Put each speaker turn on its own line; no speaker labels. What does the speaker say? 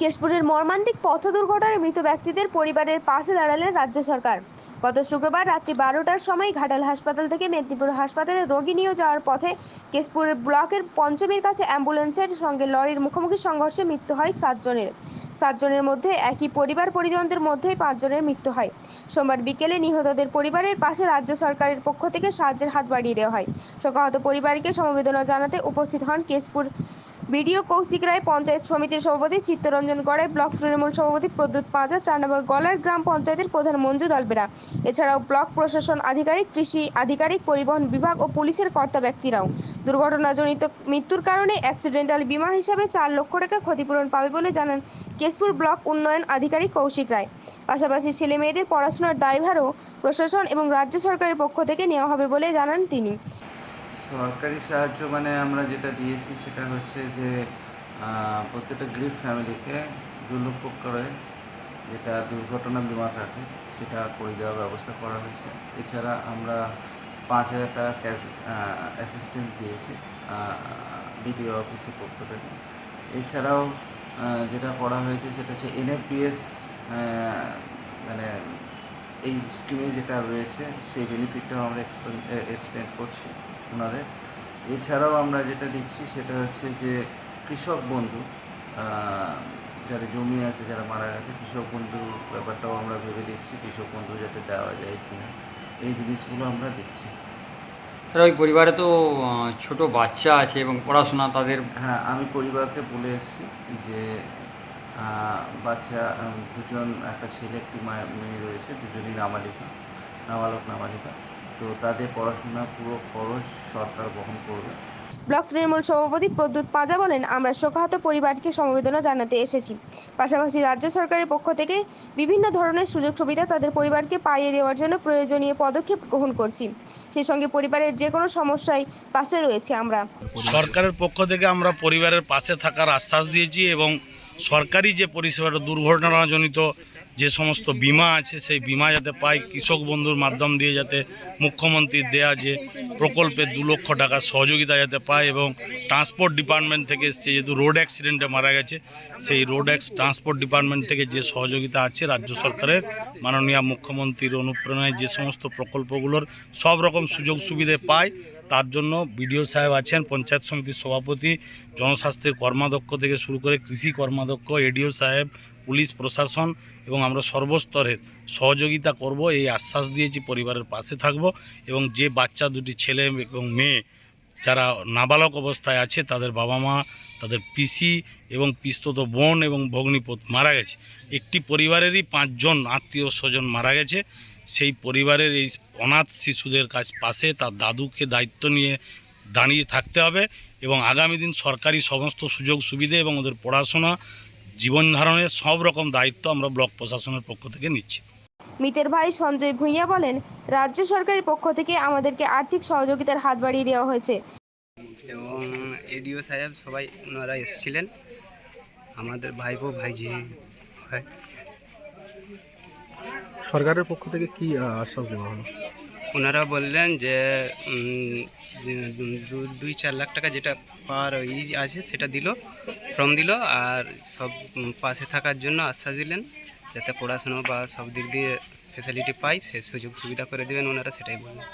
কেশপুরের মর্মান্তিক পথ দুর্ঘটনায় মৃত ব্যক্তিদের পরিবারের পাশে দাঁড়ালেন রাজ্য সরকার। গত শুক্রবার রাত্রি বারোটার সময় ঘাটাল হাসপাতাল থেকে মেদিনীপুর হাসপাতালে রোগী নিয়ে যাওয়ার পথে কেশপুর ব্লকের পঞ্চমীর কাছে অ্যাম্বুলেন্সের সঙ্গে লরির মুখোমুখি সংঘর্ষে মৃত্যু হয় সাতজনের। সাতজনের মধ্যে একই পরিবার পরিজনদের মধ্যেই পাঁচজনের মৃত্যু হয়। সোমবার বিকেলে নিহতদের পরিবারের পাশে রাজ্য সরকারের পক্ষ থেকে সাহায্যের হাত বাড়িয়ে দেওয়া হয়। শোকাহত পরিবারকে সমবেদনা জানাতে উপস্থিত হন কেশপুর বিডিও কৌশিক রায়, পঞ্চায়েত সমিতির সভাপতি চিত্তরঞ্জন গড়াই, ব্লক তৃণমূল সভাপতি প্রদ্যুৎ পাঁজা চার নম্বর গলার গ্রাম পঞ্চায়েতের প্রধান মঞ্জু দলবেরা। এছাড়াও ব্লক প্রশাসন আধিকারিক, কৃষি আধিকারিক, পরিবহন বিভাগ ও পুলিশের কর্তা ব্যক্তিরাও। দুর্ঘটনাজনিত মৃত্যুর কারণে অ্যাক্সিডেন্টাল বীমা হিসাবে চার লক্ষ টাকা ক্ষতিপূরণ পাবে বলে জানান কেশপুর ব্লক উন্নয়ন আধিকারিক কৌশিক রায়। পাশাপাশি ছেলে মেয়েদের পড়াশোনার দায়ভারও প্রশাসন এবং রাজ্য সরকারের পক্ষ থেকে নেওয়া হবে বলে জানান তিনি।
সরকারি সাহায্য মানে আমরা যেটা দিয়েছি সেটা হচ্ছে যে প্রত্যেকটা গ্রিপ ফ্যামিলিকে দু লক্ষ করে যেটা দুর্ঘটনা বিমা থাকে সেটা করে দেওয়ার ব্যবস্থা করা হয়েছে। এছাড়া আমরা পাঁচ হাজার টাকা ক্যাশ অ্যাসিস্ট্যান্স দিয়েছি বিডিও অফিসের পক্ষ থেকে। এছাড়াও যেটা করা হয়েছে সেটা হচ্ছে এনএফপিএস মানে এই স্কিমে যেটা রয়েছে সেই বেনিফিটটাও আমরা এক্সপ্লেন করছি ওনাদের। এছাড়াও আমরা যেটা দিচ্ছি সেটা হচ্ছে যে কৃষক বন্ধু যাদের জমি আছে যারা মারা গেছে কৃষক বন্ধু ব্যাপারটাও আমরা ভেবে দেখছি কৃষক বন্ধু যাতে দেওয়া যায় কিনা। এই জিনিসগুলো আমরা দেখছি।
আর ওই পরিবারে তো ছোট বাচ্চা আছে এবং পড়াশোনা তাদের
হ্যাঁ আমি পরিবারকে বলে এসেছি যে বাচ্চা দুজন একটা ছেলে একটি মায়ে- মেয়ে রয়েছে দুজনই নাবালিকা নাবালক নাবালিকা। তো তাদের পড়াশোনা পুরো খরচ সরকার বহন করবে।
ব্লক তৃণমূল সভাপতি প্রদ্যুৎ পাজা বলেন আমরা শোকাহত পরিবারকে সমবেদনা জানাতে এসেছি। পাশাপাশি রাজ্য সরকারের পক্ষ থেকে বিভিন্ন ধরনের সুযোগ সুবিধা তাদের পরিবারকে পাইয়ে দেওয়ার জন্য প্রয়োজনীয় পদক্ষেপ গ্রহণ করছি। সেই সঙ্গে পরিবারের যে কোনো সমস্যায় পাশে রয়েছে আমরা।
সরকারের পক্ষ থেকে আমরা পরিবারের পাশে থাকার আশ্বাস দিয়েছি এবং সরকারি যে পরিষেবাটা দুর্ঘটনাজনিত যে সমস্ত বিমা আছে, সেই বিমা যাতে পায় কৃষক বন্ধুর মাধ্যম দিয়ে, যাতে মুখ্যমন্ত্রীর দেয়া যে প্রকল্পে দু লক্ষ টাকা সহযোগিতা যাতে পায় এবং ট্রান্সপোর্ট ডিপার্টমেন্ট থেকে এসছে, যেহেতু রোড অ্যাক্সিডেন্টে মারা গেছে, সেই রোড অ্যাক্স, ট্রান্সপোর্ট ডিপার্টমেন্ট থেকে যে সহযোগিতা আছে রাজ্য সরকারের, মাননীয় মুখ্যমন্ত্রীর অনুপ্রেরণায় যে সমস্ত প্রকল্পগুলোর সব রকম সুযোগ সুবিধে পায়, তার জন্য বিডিও সাহেব আছেন, পঞ্চায়েত সমিতির সভাপতি, জনস্বাস্থ্যের কর্মাধ্যক্ষ থেকে শুরু করে কৃষি কর্মাধ্যক্ষ, এডিও সাহেব পুলিশ প্রশাসন এবং আমরা সর্বস্তরের সহযোগিতা করব, এই আশ্বাস দিয়েছি, পরিবারের পাশে থাকব এবং যে বাচ্চা, দুটি ছেলে এবং মেয়ে যারা নাবালক অবস্থায় আছে, তাদের বাবা মা, তাদের পিসি এবং পিস্তত বোন এবং ভগ্নিপত মারা গেছে। একটি পরিবারেরই পাঁচজন আত্মীয় স্বজন মারা গেছে। সেই পরিবারের এই অনাথ শিশুদের কাছ পাশে তার দাদুকে দায়িত্ব নিয়ে দাঁড়িয়ে থাকতে হবে এবং আগামী দিন সরকারি সমস্ত সুযোগ সুবিধে এবং ওদের পড়াশোনা জীবন ধারণের সব রকম দায়িত্ব আমরা ব্লক প্রশাসনের পক্ষ থেকে নিচ্ছি।
মিতের ভাই সঞ্জয় ভূঁইয়া বলেন রাজ্য সরকারের পক্ষ থেকে আমাদেরকে আর্থিক সহযোগিতার হাত বাড়িয়ে দেওয়া হয়েছে।
এবং এডিও সাহেব সবাই ওনারা এসেছিলেন। আমাদের ভাইপো হয়।
সরকারের পক্ষ থেকে কি আশ্বাস দেওয়া হলো?
ওনারা বললেন যে দুই, চার লাখ টাকা যেটা পার ই আছে, সেটা দিল, ফর্ম দিল, আর সব পাশে থাকার জন্য আশ্বাস দিলেন, যাতে পড়াশুনো বা সব দিক দিয়ে ফেসিলিটি পাই, সে সুযোগ সুবিধা করে দেবেন, ওনারা সেটাই বললেন।